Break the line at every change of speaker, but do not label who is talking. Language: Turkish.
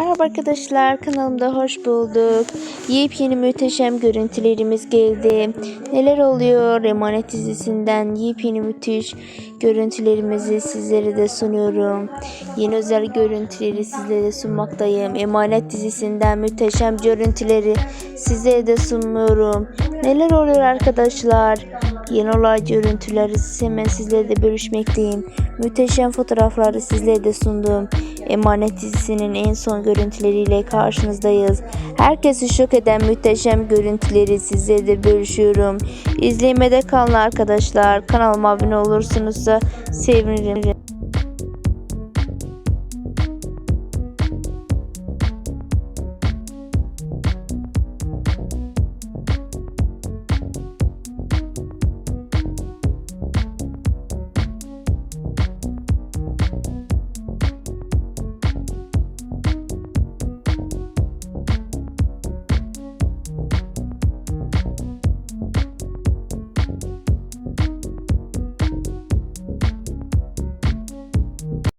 Merhaba arkadaşlar kanalımda hoş bulduk. Yepyeni muhteşem görüntülerimiz geldi. Neler oluyor? Emanet dizisinden yepyeni müthiş görüntülerimizi sizlere de sunuyorum. Yeni özel görüntüleri sizlere sunmaktayım. Emanet dizisinden muhteşem görüntüleri sizlere de sunuyorum. Neler oluyor arkadaşlar? Yeni olay görüntüleri hemen sizlerle bölüşmekteyim. Muhteşem fotoğrafları sizlere de sundum. Emanet dizisinin en son görüntüleriyle karşınızdayız. Herkesi şok eden muhteşem görüntüleri sizlerle de bölüşüyorum. İzlemede kalın arkadaşlar. Kanalıma abone olursunuz da sevinirim.